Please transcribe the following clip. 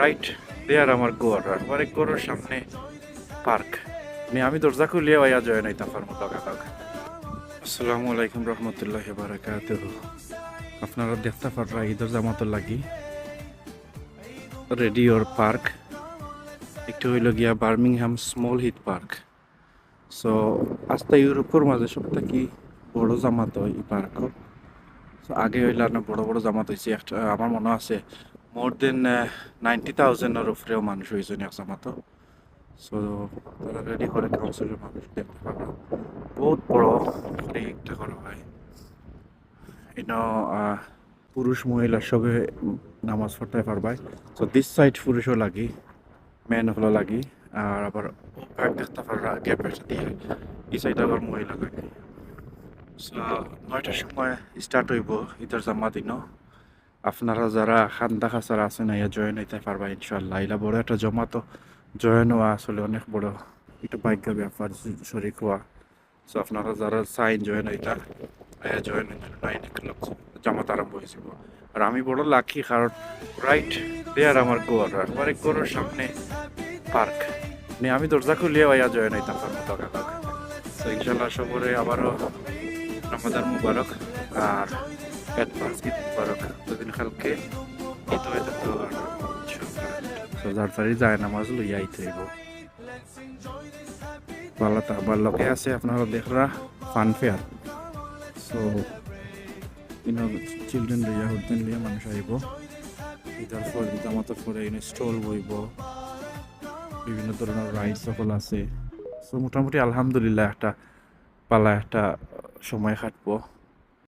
Right দেয়ার আমার গোয়ার। আমার এক গোয়ার সামনে পার্ক। মানে আমি দরজা খুলিয়ে ভাইয়া জয় নাই তাফার মতো কাকাক আসসালামু আলাইকুম রহমতুল্লাহ বারাকাত আপনারা দেখতে পাররা ঈদের জামাতো লাগি। রেডি ওর পার্ক। একটু হইল গিয়া Birmingham Small Heath Park. So আস্তা ইউরোপের মাঝে সব থেকে বড় জামাত হয় এই পার্ক সো আগে হইলে না বড় বড় জামাত হয়েছে একটা, আমার মনে আছে মোর দেন নাইনটি থাউজেন্ডের উপরেও মানুষ হয়েছে এক জামাত সো তারা রেডি করে কাউন্সিলের মানুষ দেখতে পারো বহুত বড় একটা করা হয় ইনো পুরুষ, মহিলা সবে নামাজ পড়তে পারবাই সো দিস সাইড পুরুষও লাগি মেন হলো লাগি, আর আবার দেখতে পারবা গ্যাপের দিয়ে এই সাইড আবার মহিলা লাগে। সো নয়টার সময় স্টার্ট হইব ঈদের জামা দিনও। আপনারা যারা খান্দা খাসারা আছেন ইয়া জয়েন হইতে পারবা ইনশাল্লাহ এলা বড় একটা জমা তো জয়েন হওয়া আসলে অনেক বড় একটু ভাগ্য ব্যাপার শরিক হওয়া। সো আপনারা যারা সাইন জয়েন হইতা ইয়া জয়েন জামাত আরম্ভ হয়েছিল আর আমি বড় লাকি, কারণ রাইট দেয়ার আমার গোয়ার আমার গোয়ার সামনে পার্ক নিয়ে আমি দরজা খুলিয়ে ইয়া জয়েন হইতাম কাকাক তো ইনশাল্লাহ সবরে আবারও রমাদান মুবারক আর অ্যাডভান্স ঈদ মুবারক। কালকে ঈদ যেত তো যার যায় নামাজ লইয়া আইতে হইব। ভালো তা আবার লোকে আছে আপনারা দেখরা, ফান ফেয়ার। সো ইনো চিলড্রেন লইয়া হুডেন লইয়া মানুষ আইব। ঈদের পর জামাতের পরে এনে স্টল বইব। বিভিন্ন ধরনের রাইড সকল আছে। সো মোটামুটি আলহামদুলিল্লাহ একটা পালা একটা সময় কাটবো।